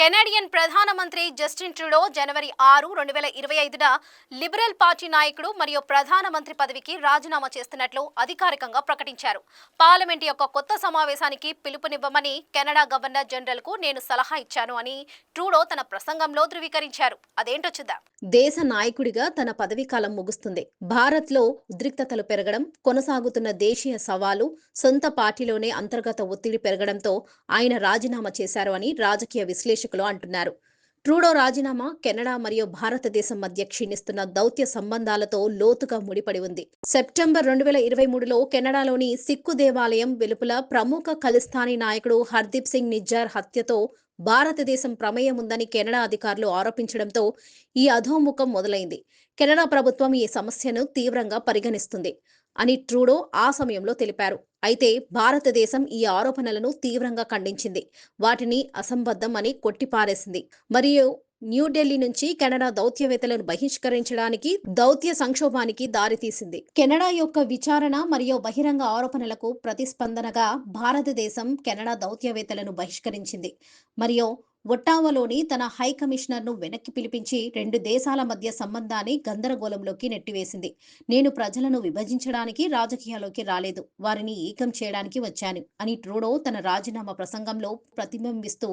Canadian ప్రధానమంత్రి Justin Trudeau జనవరి ఆరు రెండు వేల ఇరవై ఐదున లిబరల్ పార్టీ నాయకుడు మరియు ప్రధానమంత్రి పదవికి రాజీనామా చేస్తున్నట్లు అధికారికంగా ప్రకటించారు. పార్లమెంట్ యొక్క కొత్త సమావేశానికి పిలుపునివ్వమని కెనడా గవర్నర్ జనరల్కు నేను సలహా ఇచ్చాను అని ట్రూడో తన ప్రసంగంలో ధృవీకరించారు. అదేంటో చూద్దాం. దేశ నాయకుడిగా తన పదవీ కాలం ముగుస్తుంది. భారత్లో ఉద్రిక్తతలు పెరగడం కొనసాగుతున్న దేశీయ సవాలు సొంత పార్టీలోనే అంతర్గత ఒత్తిడి పెరగడంతో ఆయన రాజీనామా చేశారు అని రాజకీయ విశ్లేషకులు అంటున్నారు. ట్రూడో రాజీనామా కెనడా మరియు భారతదేశం మధ్య క్షీణిస్తున్న దౌత్య సంబంధాలతో లోతుగా ముడిపడి ఉంది. సెప్టెంబర్ రెండు వేల ఇరవై మూడులో కెనడాలోని సిక్కు దేవాలయం వెలుపల ప్రముఖ ఖలిస్తానీ నాయకుడు హర్దీప్ సింగ్ నిజ్జార్ హత్యతో భారతదేశం ప్రమేయం ఉందని కెనడా అధికారులు ఆరోపించడంతో ఈ అధోముఖం మొదలైంది. కెనడా ప్రభుత్వం ఈ సమస్యను తీవ్రంగా పరిగణిస్తుంది. అని ట్రూడో ఆ సమయంలో తెలిపారు. అయితే భారతదేశం ఈ ఆరోపణలను తీవ్రంగా ఖండించింది. వాటిని అసంబద్ధం అని కొట్టిపారేసింది. మరియు న్యూఢిల్లీ నుంచి కెనడా దౌత్యవేత్తలను బహిష్కరించడానికి దౌత్య సంక్షోభానికి దారితీసింది. కెనడా యొక్క విచారణ మరియు బహిరంగ ఆరోపణలకు ప్రతిస్పందనగా భారతదేశం కెనడా దౌత్యవేత్తలను బహిష్కరించింది. మరియు ఒట్టావలోని తన హై కమిషనర్ను వెనక్కి పిలిపించి రెండు దేశాల మధ్య సంబంధాన్ని గందరగోళంలోకి నెట్టివేసింది. నేను ప్రజలను విభజించడానికి రాజకీయాల్లోకి రాలేదు. వారిని ఏకం చేయడానికి వచ్చాను అని ట్రూడో తన రాజీనామా ప్రసంగంలో ప్రతిబింబిస్తూ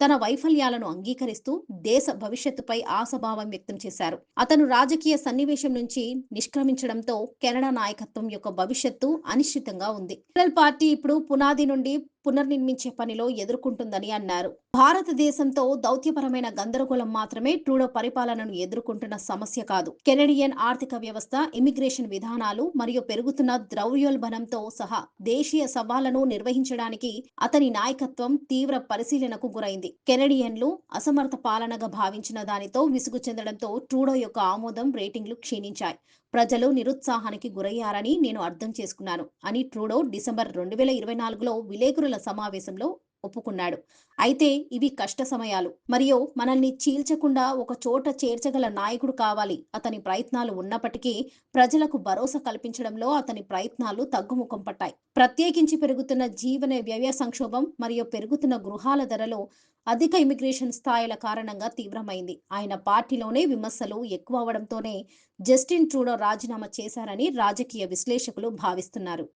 తన వైఫల్యాలను అంగీకరిస్తూ దేశ భవిష్యత్తుపై ఆశాభావం వ్యక్తం చేశారు. అతను రాజకీయ సన్నివేశం నుంచి నిష్క్రమించడంతో కెనడా నాయకత్వం యొక్క భవిష్యత్తు అనిశ్చితంగా ఉంది. లిబరల్ పార్టీ ఇప్పుడు పునాది నుండి పునర్నిర్మించే పనిలో ఎదుర్కొంటుందని అన్నారు. భారతదేశంతో దౌత్యపరమైన గందరగోళం మాత్రమే ట్రూడో పరిపాలనను ఎదుర్కొంటున్న సమస్య కాదు. కెనడియన్ ఆర్థిక వ్యవస్థ ఇమిగ్రేషన్ విధానాలు మరియు పెరుగుతున్న ద్రవ్యోల్బణంతో సహా దేశీయ సవాళ్ళను నిర్వహించడానికి అతని నాయకత్వం తీవ్ర పరిశీలనకు గురైంది. కెనడియన్లు అసమర్థ పాలనగా భావించిన దానితో విసుగు చెందడంతో ట్రూడో యొక్క ఆమోదం రేటింగ్లు క్షీణించాయి. ప్రజలు నిరుత్సాహానికి గురయ్యారని నేను అర్థం చేసుకున్నాను అని ట్రూడో డిసెంబర్ రెండు వేల ఇరవై నాలుగులో విలేకరుల సమావేశంలో ఒప్పుకున్నాడు. అయితే ఇవి కష్ట సమయాలు. మరియు మనల్ని చీల్చకుండా ఒక చోట చేర్చగల నాయకుడు కావాలి. అతని ప్రయత్నాలు ఉన్నప్పటికీ ప్రజలకు భరోసా కల్పించడంలో అతని ప్రయత్నాలు తగ్గుముఖం పట్టాయి. ప్రత్యేకించి పెరుగుతున్న జీవన వ్యయ సంక్షోభం మరియు పెరుగుతున్న గృహాల ధరలు అధిక ఇమిగ్రేషన్ స్థాయిల కారణంగా తీవ్రమైంది. ఆయన పార్టీలోనే విమర్శలు ఎక్కువ అవడంతోనే జస్టిన్ ట్రూడో రాజీనామా చేశారని రాజకీయ విశ్లేషకులు భావిస్తున్నారు.